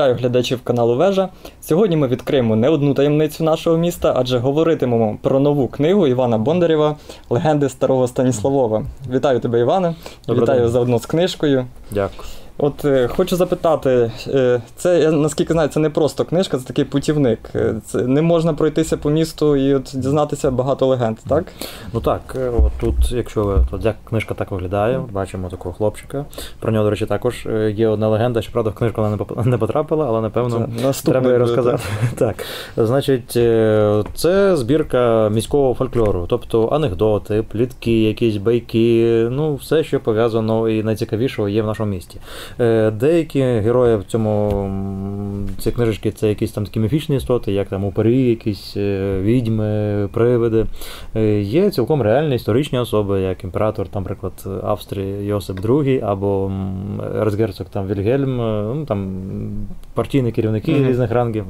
Вітаю глядачів каналу Вежа. Сьогодні ми відкриємо не одну таємницю нашого міста, адже говоритимемо про нову книгу Івана Бондарєва Легенди старого Станіславова. Вітаю тебе, Іване. Добре Вітаю день. заодно з книжкою. Дякую. От е, хочу запитати, е, це я наскільки знаю, це не просто книжка, це такий путівник. Е, Це не можна пройтися по місту і от дізнатися багато легенд, так? Ну так, от тут, якщо ви як книжка так виглядає, бачимо такого хлопчика. Про нього, до речі, також є одна легенда, що правда в книжку вона не потрапила, але напевно Це треба її розказати. Так. Значить, це збірка міського фольклору, тобто анекдоти, плітки, якісь байки, ну все, що пов'язано і найцікавішого є в нашому місті. Е, Деякі герої в цьому ці книжечки це якісь там такі міфічні істоти, як там упері, якісь е, відьми, привиди. Е, Є цілком реальні історичні особи, як імператор, там, наприклад, Австрії Йосип II, або м, ерцгерцог там Вільгельм, ну там партійні керівники Мгм. різних рангів.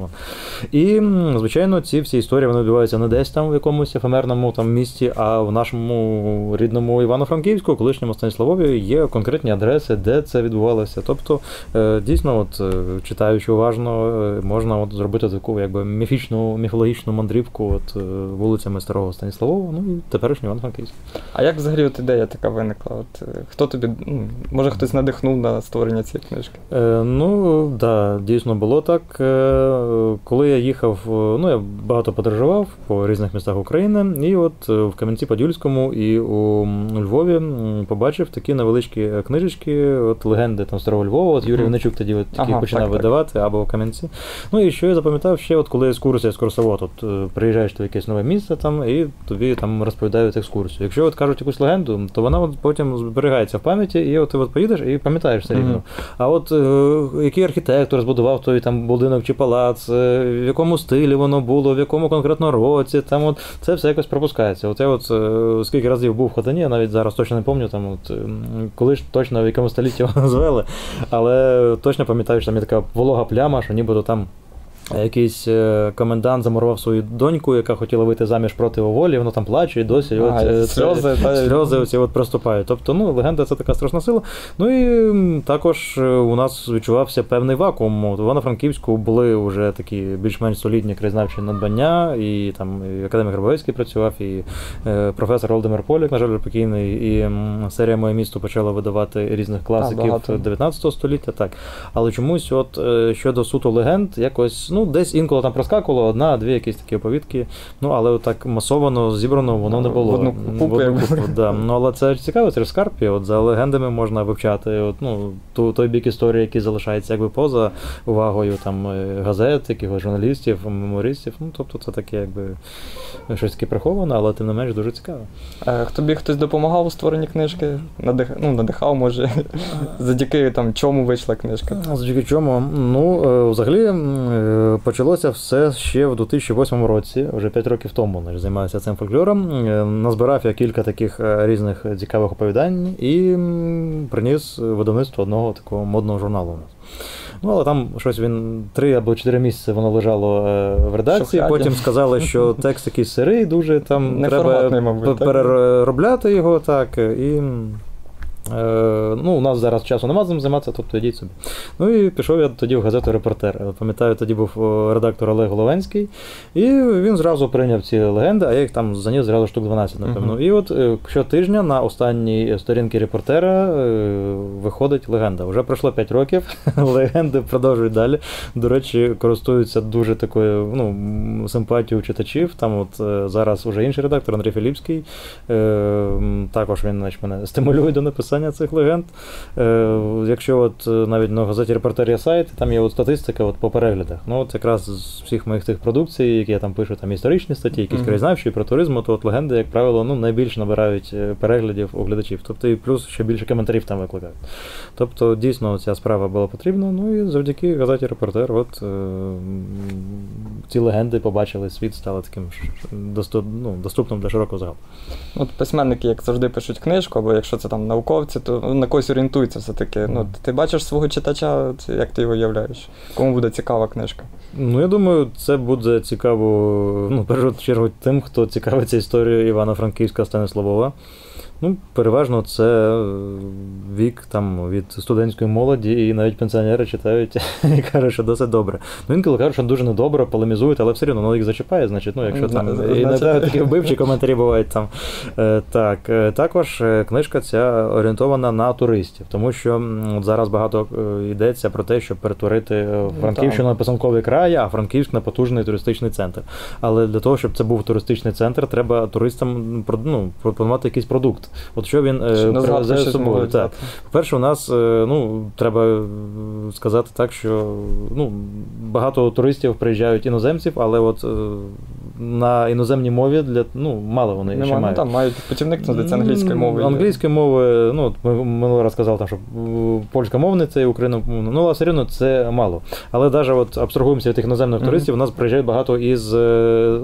І, звичайно, ці всі історії вони відбуваються не десь там в якомусь ефемерному там місті, а в нашому рідному Івано-Франківську, колишньому Станіславові, є конкретні адреси, де це відбувалося. Тобто, е, дійсно, от, е, читаючи уважно, е, можна от зробити таку якби міфічну, міфологічну мандрівку от, вулицями Старого Станіславова, ну і теперішнього Івано-Франківська. А як взагалі от ідея така виникла? От, хто тобі, ну, може хтось надихнув на створення цієї книжки? Е, ну, да, дійсно було так. Коли я їхав, ну я багато подорожував по різних містах України, і от в Кам'янці-Подільському і у, Львові побачив такі невеличкі книжечки, от легенди там старого Львова. От Юрій. Венечук тоді от такі Ага, починав так, так. видавати або в Кам'янці. Ну і що я запам'ятав ще, от коли екскурсія екскурсовод, от е, приїжджаєш до якесь нове місце там, і тобі там розповідають екскурсію. Якщо от кажуть якусь легенду, то вона от потім зберігається в пам'яті, і от ти от поїдеш і пам'ятаєш все рівно. Мгм. А от е, який архітектор збудував той там будинок чи палац, е, в якому стилі воно було, в якому конкретно році, там от це все якось пропускається. От я от е, скільки разів був в Хотані, я навіть зараз точно не пам'ятаю, там от коли ж точно в якому столітті його звели, але точно пам'ятаю, що там є така волога пляма, що нібито там. Якийсь е, комендант замурував свою доньку, яка хотіла вийти заміж проти волі, вона там плаче і досі. А, от, е, сльози, та- сльози оці от проступають. Тобто, ну, легенда це така страшна сила. Ну і також е, у нас відчувався певний вакуум. В Івано-Франківську були вже такі більш-менш солідні краєзнавчі надбання, і там і академік Грабовецький працював, і професор Володимир Поляк, на жаль, покійний, і серія моє місто почала видавати різних класиків багато. 19 століття. Так. Але чомусь, от щодо суто легенд, якось, ну, десь інколи там проскакувало одна-дві якісь такі оповідки. Ну, але так масовано зібрано воно не В було. одну купу, В одну купу, да. Ну, але це цікаво, це ж скарпі. От за легендами можна вивчати от, ну, ту, той бік історії, який залишається якби поза увагою там, е, газет, якихось журналістів, меморістів. Ну, тобто це таке, якби щось таке приховане, але тим не менш дуже цікаво. Е, Тобі хтось допомагав у створенні книжки? Надих... Ну, надихав, може, завдяки там, чому вийшла книжка? Завдяки чому? Ну, е, взагалі е, почалося все ще в 2008 році, вже 5 років тому значить, займаюся цим фольклором. Е, Назбирав я кілька таких е, різних цікавих оповідань і приніс видавництво одного такого модного журналу у нас. Ну, але там щось він три або чотири місяці воно лежало е, в редакції. Потім сказали, що текст якийсь сирий, дуже там треба мабуть, переробляти його так. І ну, у нас зараз часу нема цим займатися, тобто йдіть собі. Ну і пішов я тоді в газету Репортер. Е, Пам'ятаю, тоді був редактор Олег Головенський, і він зразу прийняв ці легенди, а я їх там заніс зразу штук 12, напевно. Мгм. І от е, щотижня на останній сторінці репортера е, виходить легенда. Вже пройшло 5 років, легенди продовжують далі. До речі, користуються дуже такою ну, симпатією читачів. Там от е, зараз уже інший редактор Андрій Філіпський. Е, також він значить, мене стимулює до написання цих легенд. Е, якщо от е, навіть на газеті репортер є сайт, там є от статистика от по переглядах. Ну от якраз з всіх моїх тих продукцій, які я там пишу, там історичні статті, якісь Мгм. краєзнавчі про туризм, то от легенди, як правило, ну найбільше набирають е, переглядів у глядачів. Тобто і плюс ще більше коментарів там викликають. Тобто, дійсно, ця справа була потрібна. Ну і завдяки газеті репортер, от е, ці легенди побачили світ, стали таким доступ, ну, доступним для широкого загалу. От письменники, як завжди, пишуть книжку, або якщо це там науковці, то на когось орієнтуються все-таки. Ну, ти бачиш свого читача, як ти його уявляєш? Кому буде цікава книжка? Ну, я думаю, це буде цікаво, ну, в першу чергу, тим, хто цікавиться історією Івано-Франківська Станиславова. Ну, переважно це е, вік там від студентської молоді, і навіть пенсіонери читають і кажуть, що досить добре. Ну, інколи кажуть, що дуже недобре, полемізують, але все одно воно їх зачіпає, значить, ну, якщо там і не такі вбивчі коментарі бувають там. Е, Так, е, також книжка ця орієнтована на туристів, тому що от зараз багато йдеться про те, щоб перетворити е, Франківщину на писанковий край, а Франківськ на потужний туристичний центр. Але для того, щоб це був туристичний центр, треба туристам ну, пропонувати якийсь продукт. От що він е, привезе з собою. Так. По-перше, у нас е, ну, треба сказати так, що ну, багато туристів приїжджають іноземців, але от е, на іноземній мові для ну, мало вони ще Нема, ну, мають. там мають путівник надається англійської мови. Англійської мови, ну, ми минулий раз казав, там, що польськомовний це і україномовний, ну, але все рівно це мало. Але навіть от абстрагуємося від тих іноземних туристів, у нас приїжджають багато із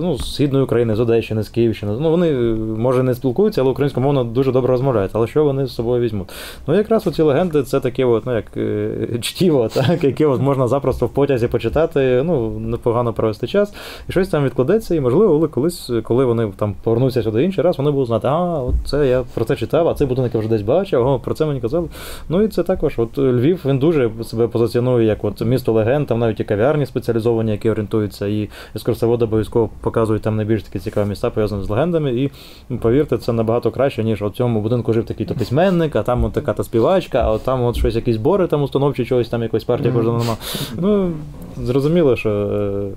ну, Східної України, з Одещини, з Київщини. Ну, вони, може, не спілкуються, але українськомовно дуже добре розмовляють. Але що вони з собою візьмуть? Ну, якраз оці легенди це таке, ну, як е, чтіво, так, яке от можна запросто в потязі почитати, ну, непогано провести час, і щось там відкладеться, і можливо, коли колись, коли вони там повернуться сюди інший раз, вони будуть знати, а, от це я про це читав, а цей будинок вже десь бачив, о, про це мені казали. Ну і це також, от Львів він дуже себе позиціонує як от місто легенд, там навіть і кав'ярні спеціалізовані, які орієнтуються, і екскурсоводи обов'язково показують там найбільш такі цікаві місця, пов'язані з легендами. І повірте, це набагато краще, ніж у цьому будинку жив такий-то письменник, а там от така то співачка, а от там от щось якісь збори там установчі, чогось там якоїсь партії кожного нема. Ну, зрозуміло, що е,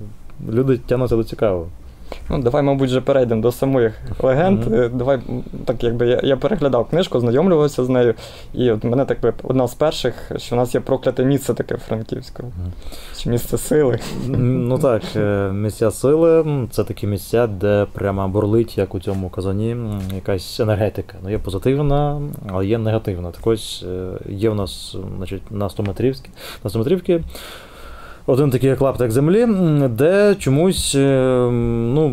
люди тягнуться до цікавого. Ну, давай, мабуть, вже перейдемо до самих легенд. Мгм. Е, Давай, так якби я, я переглядав книжку, знайомлювався з нею. І от мене так би одна з перших, що в нас є прокляте місце таке в Франківську. Мгм. Чи місце сили. Ну так, е, місця сили це такі місця, де прямо бурлить, як у цьому казані, якась енергетика. Ну, є позитивна, але є негативна. Так ось е, є в нас значить, на 100 метрівській, на 100 метрівці один такий клаптик землі, де чомусь е, ну,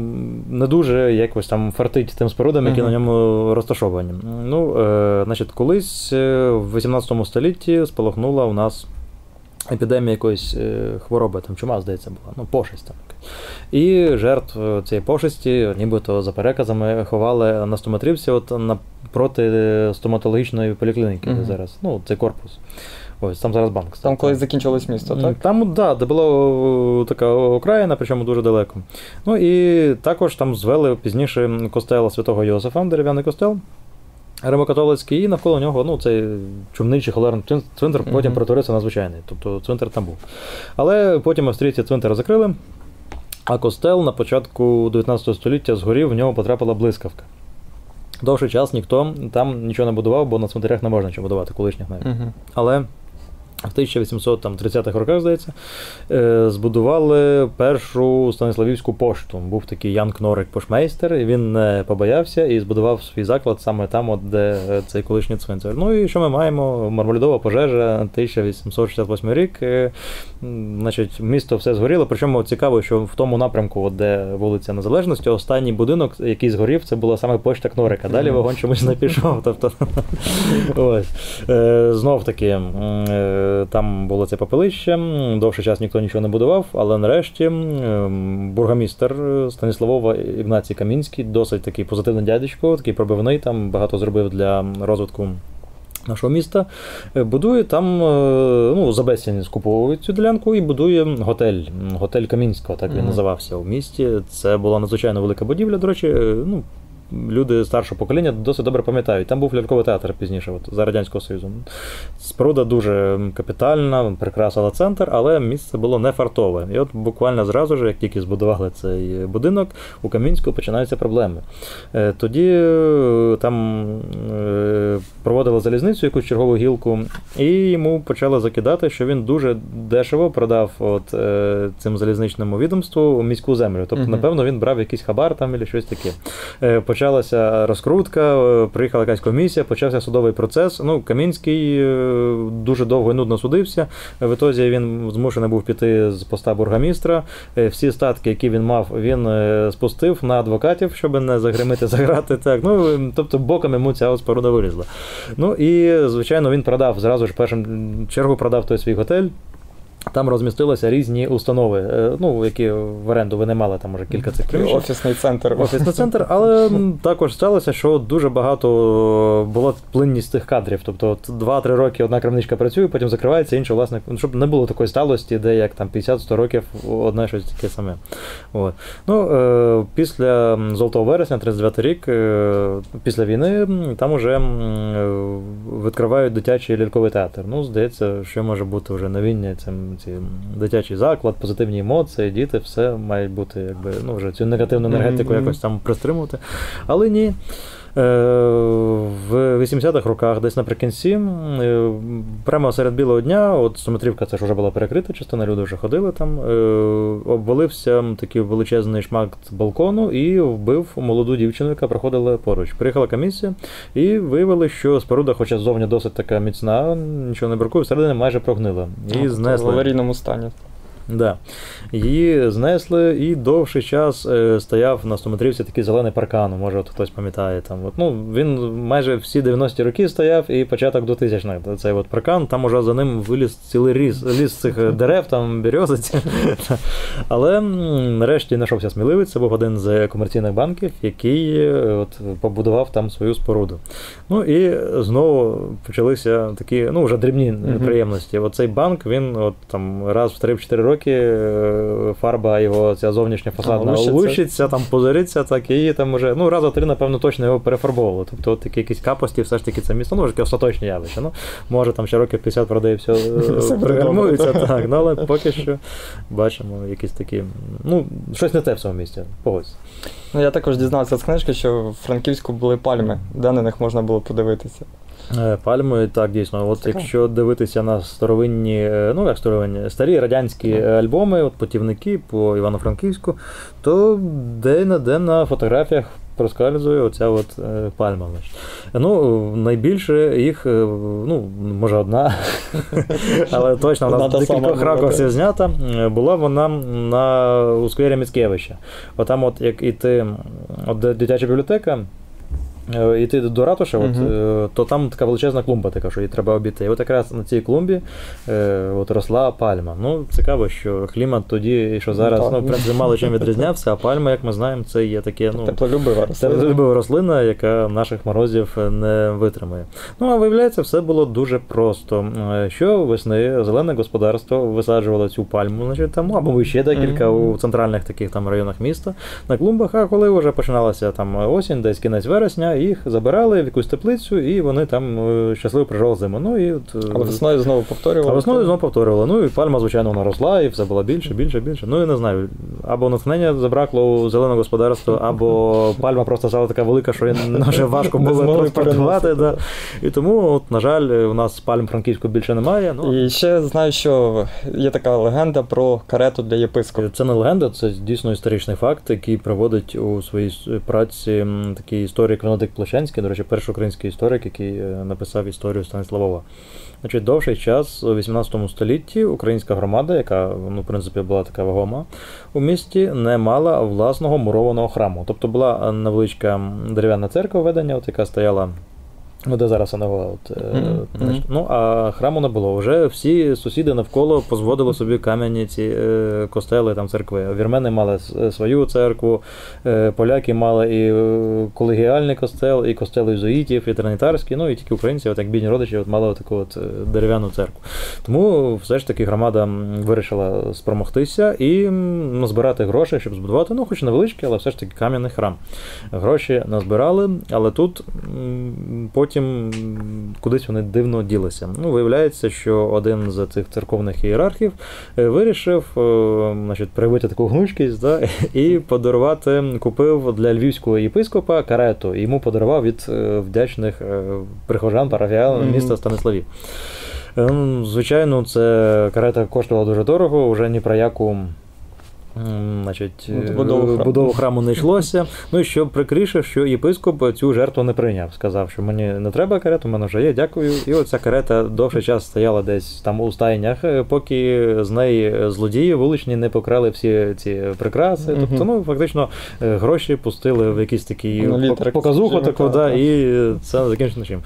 не дуже якось там фартить тим спорудам, які Мгм. на ньому розташовані. Ну, е, значить, колись е, в 18 столітті спалахнула у нас епідемія якоїсь хвороби, там чума, здається, була, ну, пошесть там. І жертв цієї пошесті, нібито за переказами, ховали на стометрівці от напроти стоматологічної поліклініки, Мгм. зараз, ну, цей корпус. Ось там зараз банк. Там колись закінчилось місто, так? Там, да, де була така окраїна, причому дуже далеко. Ну і також там звели пізніше костел святого Йосифа, дерев'яний костел. Римокатолицький, і навколо нього ну, цей чумничий холерний цвин- цвинтар потім перетворився на звичайний. Тобто цвинтар там був. Але потім австрійці цвинтар закрили, а костел на початку 19 століття згорів, в нього потрапила блискавка. Довший час ніхто там нічого не будував, бо на цвинтарях не можна нічого будувати, колишніх навіть. Але в 1830-х роках, здається, е, збудували першу Станиславівську пошту. Був такий Ян Кнорик пошмейстер, і він побоявся і збудував свій заклад саме там, от, де е, цей колишній цвинтар. Ну і що ми маємо? Мармолідова пожежа, 1868 рік. Е, Значить, місто все згоріло. Причому цікаво, що в тому напрямку, от, де вулиця Незалежності, останній будинок, який згорів, це була саме почта Кнорика. Далі вогонь чомусь не пішов. Тобто, ось. Е, знов таки, е, там було це попелище, довший час ніхто нічого не будував, але нарешті м, бургомістер Станіславова Ігнацій Камінський, досить такий позитивний дядечко, такий пробивний, там багато зробив для розвитку. Нашого міста Е, будує там, е, ну, за безцінь скуповує цю ділянку і будує готель. Готель Камінського, так він Мгм. називався у місті. Це була надзвичайно велика будівля. До речі, е, ну, люди старшого покоління досить добре пам'ятають. Там був ляльковий театр пізніше, от, за Радянського Союзу. Споруда дуже капітальна, прикрасила центр, але місце було не фартове. І от буквально зразу ж, як тільки збудували цей будинок, у Камінську починаються проблеми. Е, Тоді е, там е, проводили залізницю, якусь чергову гілку, і йому почали закидати, що він дуже дешево продав от, цим залізничному відомству міську землю. Тобто, напевно, він брав якийсь хабар там або щось таке. Почалася розкрутка, е, приїхала якась комісія, почався судовий процес. Ну, Камінський е, дуже довго і нудно судився. В ітозі він змушений був піти з поста бургомістра. Е, Всі статки, які він мав, він спустив на адвокатів, щоб не загримити заграти. Так, ну тобто боком йому ця споруда вилізла. Ну і, звичайно, він продав зразу ж в першу чергу продав той свій готель. Там розмістилися різні установи, е, ну, які в оренду винаймали там уже кілька цих приміщень. Офісний центр. Офісний центр, але також сталося, що дуже багато була плинність тих кадрів. Тобто от 2-3 роки одна крамничка працює, потім закривається, інша власник, ну, щоб не було такої сталості, де як там 50-100 років одне щось таке саме. От. Ну, е, Після Золотого вересня, 39 рік, е, після війни, там вже е, відкривають дитячий ляльковий театр. Ну, здається, що може бути вже новіння цим ці дитячий заклад, позитивні емоції, діти, все мають бути, якби ну вже цю негативну енергетику mm-hmm. якось там пристримувати. Але ні. Е, в 80-х роках, десь наприкінці, е, прямо серед білого дня, от Суметрівка це ж вже була перекрита, частина люди вже ходили там, е, обвалився такий величезний шмат балкону і вбив молоду дівчину, яка проходила поруч. Приїхала комісія і виявили, що споруда, хоча зовні досить така міцна, нічого не бракує, всередині майже прогнила. І знесли. В аварійному стані. Да. Її знесли і довший час е, стояв на стометрівці такий зелений паркан, може от хтось пам'ятає. там. От, ну, Він майже всі 90-ті роки стояв і початок 2000-х. Цей от паркан, там уже за ним виліз цілий ліс, ліс цих дерев, там березиці. Але нарешті знайшовся сміливець, це був один з комерційних банків, який е, от, побудував там свою споруду. Ну і знову почалися такі, ну, вже дрібні неприємності. Оцей банк, він от, там раз в 3-4 роки роки е, фарба його ця зовнішня фасадна лущиться, там позориться, так і там уже ну раза три, напевно, точно його перефарбовували. Тобто от такі якісь капості, все ж таки це місто, ну вже остаточне явище. Ну, Може там ще років 50 продає все, все пригальмується, так, ну, але поки що бачимо якісь такі. Ну, щось не те в цьому місті, погодься. Ну, я також дізнався з книжки, що в Франківську були пальми, де на них можна було подивитися. Е, пальми, так, дійсно. От. Якщо дивитися на старовинні, е, ну як старовинні, старі радянські альбоми, от путівники по Івано-Франківську, то де-не-де на фотографіях проскальзує оця от е, пальма. Ну, Найбільше їх, ну, може, одна, але точно вона з декількох ракурсів знята. Була вона на у сквері Міцкевича. Отам, от як іти, от дитяча бібліотека. Йти до ратуші, uh-huh. от, е, то там така величезна клумба, така, що її треба обійти. І от якраз на цій клумбі е, от росла пальма. Ну, цікаво, що клімат тоді, і що зараз ну, в принципі, мало чим відрізнявся, а пальма, як ми знаємо, це є таке ну, теплолюбива рослина. Теплолюбива рослина, яка наших морозів не витримає. Ну, а виявляється, все було дуже просто. Е, що весни зелене господарство висаджувало цю пальму, значить, там, або ще декілька uh-huh. у центральних таких там районах міста на клумбах, а коли вже починалася там осінь, десь кінець вересня їх забирали в якусь теплицю, і вони там е, щасливо проживали зиму. Ну, і от, е, Але весною знову повторювали. А весною знову повторювали. Ну і пальма, звичайно, вона росла, і все було більше, більше, більше. Ну, я не знаю. Або натхнення забракло у зеленого господарства, або пальма просто стала така велика, що вже важко було транспортувати. Да. І тому, от, на жаль, у нас пальм франківського більше немає. Ну. І ще знаю, що є така легенда про карету для єпископа. Це не легенда, це дійсно історичний факт, який проводить у своїй праці такий історик Венедикт Площанський, до речі, перший український історик, який е, написав історію Станіславова. Значить, Довший час у 18 столітті українська громада, яка ну, в принципі була така вагома у місті, не мала власного мурованого храму. Тобто була невеличка дерев'яна церква ведення, от яка стояла Ну, де зараз Анагова. От, mm-hmm. Mm-hmm. Ну, а храму не було. Вже всі сусіди навколо позводили собі кам'яні ці е, костели, там церкви. Вірмени мали свою церкву, е, поляки мали і колегіальний костел, і костел ізуїтів, і тринітарський, ну і тільки українці, от як бідні родичі, от мали таку от дерев'яну церкву. Тому все ж таки громада вирішила спромогтися і назбирати гроші, щоб збудувати, ну, хоч невеличкий, але все ж таки кам'яний храм. Гроші назбирали, але тут потім потім кудись вони дивно ділися. Ну, Виявляється, що один з цих церковних ієрархів е, вирішив е, значить, проявити таку гнучкість да, і подарувати, купив для львівського єпископа карету. І йому подарував від е, вдячних прихожан парафіян міста Станиславі. Звичайно, це карета коштувала дуже дорого, вже ні про яку значить, Ну, е, будову храму. будову храму не йшлося. Ну і що прикріше, що єпископ цю жертву не прийняв. Сказав, що мені не треба карету, в мене вже є, дякую. І оця карета довший час стояла десь там у стайнях, е, поки з неї злодії вуличні не покрали всі ці прикраси. Тобто, ну фактично е, гроші пустили в якийсь такий Ну, показуху таку, так, да, і це закінчено чим.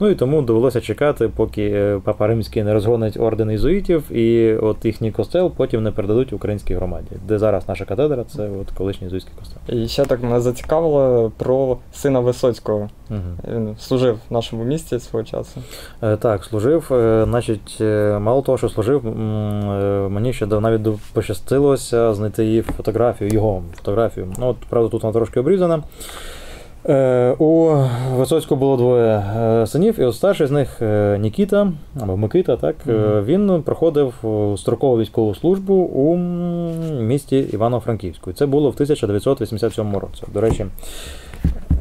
Ну і тому довелося чекати, поки е, папа римський не розгонить орден ізуїтів, і от їхній костел потім не передадуть українській громаді, де зараз наша катедра, це от колишній ізуїтський костел. І ще так мене зацікавило про сина Висоцького. Угу. Він служив в нашому місті свого часу. Е, Так, служив. е, Значить, е, мало того, що служив, мені ще навіть пощастилося знайти її фотографію, його фотографію. Ну, от, правда, тут вона трошки обрізана. Е, У Висоцького було двоє е, синів, і от старший з них е, Нікіта, або Микита, так, mm-hmm. він проходив строкову військову службу у місті Івано-Франківську. Це було в 1987 році. До речі,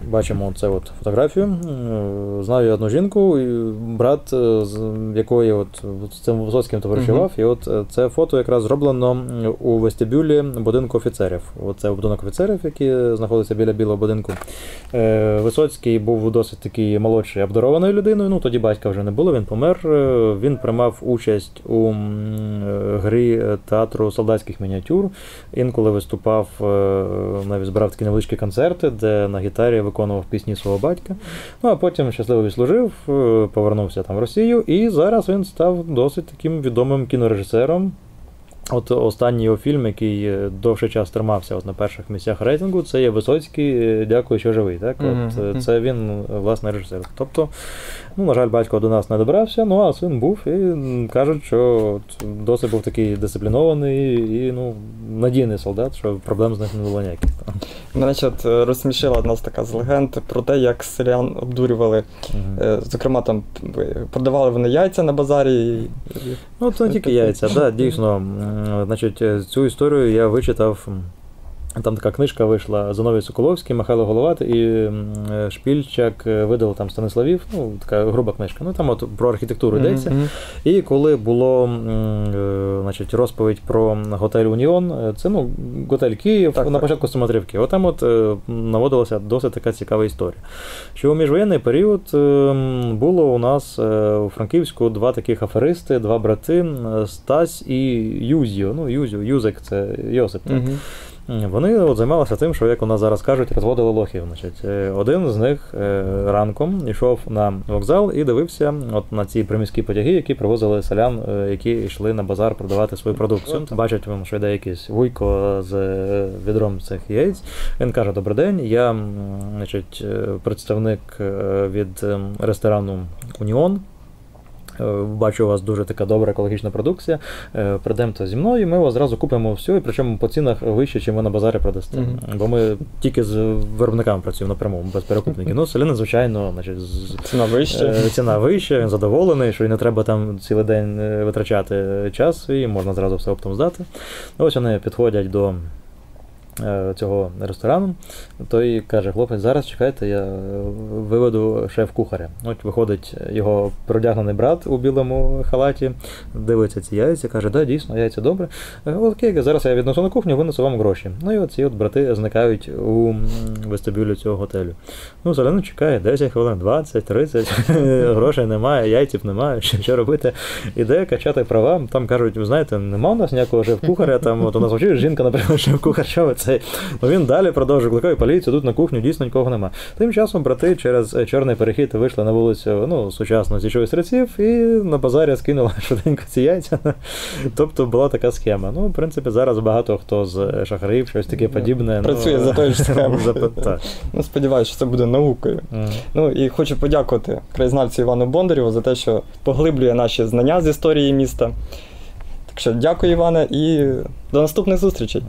бачимо це от фотографію. Е, Знаю одну жінку, брат, е, з якої от з цим Висоцьким товаришував. І от е, це фото якраз зроблено у вестибюлі будинку офіцерів. Оце будинок офіцерів, який знаходиться біля білого будинку. Висоцький був досить такий молодший обдарованою людиною. Ну тоді батька вже не було, він помер. Він приймав участь у грі театру солдатських мініатюр. Інколи виступав, навіть збирав такі невеличкі концерти, де на гітарі виконував пісні свого батька. Ну а потім щасливо відслужив, е, повернувся там в Росію, і зараз він став досить таким відомим кінорежисером. От останній його фільм, який е, довший час тримався от на перших місцях рейтингу, це є Висоцький, е, дякую, що живий. Так? От, Мгм. Це він, власне, режисер. Тобто, ну, на жаль, батько до нас не добрався, ну а син був, і кажуть, що от, досить був такий дисциплінований і ну, надійний солдат, що проблем з ним не було ніяких. Мене от, розсмішила одна з така з легенд про те, як селян обдурювали. Е, Зокрема, там продавали вони яйця на базарі. і- Ну, це не тільки яйця, да, дійсно. Значить, е, цю історію я вичитав. Там така книжка вийшла Зиновій Соколовський, Михайло Головат і е, Шпільчак видав там Станиславів, ну, така груба книжка. Ну там от про архітектуру йдеться. Мгм. І коли було е, значить, розповідь про готель Уніон, е, це ну, готель Київ Так, на так. початку Смотрівки. Отам от наводилася досить така цікава історія. Що у міжвоєнний період було у нас у Франківську два таких аферисти, два брати Стась і Юзіо. Ну, Юзіо, Юзик це Йосип. так. Вони от займалися тим, що, як у нас зараз кажуть, розводили лохів. Значить, Е, один з них е, ранком йшов на вокзал і дивився от на ці приміські потяги, які привозили селян, е, які йшли на базар продавати свою продукцію. Він, що йде якийсь вуйко з відром цих яєць. Він каже: Добрий день, я значить, представник від ресторану Уніон. Е, Бачу, у вас дуже така добра екологічна продукція. Е, Придемте зі мною, ми вас зразу купимо все, і причому по цінах вище, ніж ви на базарі продасте. Мгм. Бо ми тільки з виробниками працюємо напряму, без перекупників. Ну, селяни, звичайно, значить, Ціна вища. е, ціна вища, він задоволений, що і не треба там цілий день витрачати час свій, можна зразу все оптом здати. Ну, Ось вони підходять до. Е, Цього ресторану, той каже: хлопець, зараз чекайте, я виведу шеф-кухаря. От виходить його продягнений брат у білому халаті, дивиться ці яйця, каже, да, дійсно, яйця добре. Е, Окей, зараз я віднесу на кухню, винесу вам гроші. Ну і от ці от брати зникають у вестибюлі цього готелю. Ну, Селяnin чекає 10 хвилин, 20, 30, грошей немає, яйців немає, що, робити. Іде качати права. Там кажуть, ви знаєте, нема у нас ніякого шеф-кухаря, там от у нас взагалі жінка, наприклад, шеф-кухар, що ви цей. Ну він далі продовжує кликає поліцію, тут на кухню дійсно нікого нема. Тим часом брати через е, чорний перехід вийшли на вулицю ну, сучасну січових стрільців і на базарі скинули швиденько ці яйця. Тобто була така схема. Ну, в принципі, зараз багато хто з шахарів, щось таке подібне. Працює ну, за тою ж схемою. Ну, сподіваюся, що це буде наукою. Мгм. Ну і хочу подякувати краєзнавцю Івану Бондарєву за те, що поглиблює наші знання з історії міста. Так що дякую, Іване, і до наступних зустрічей.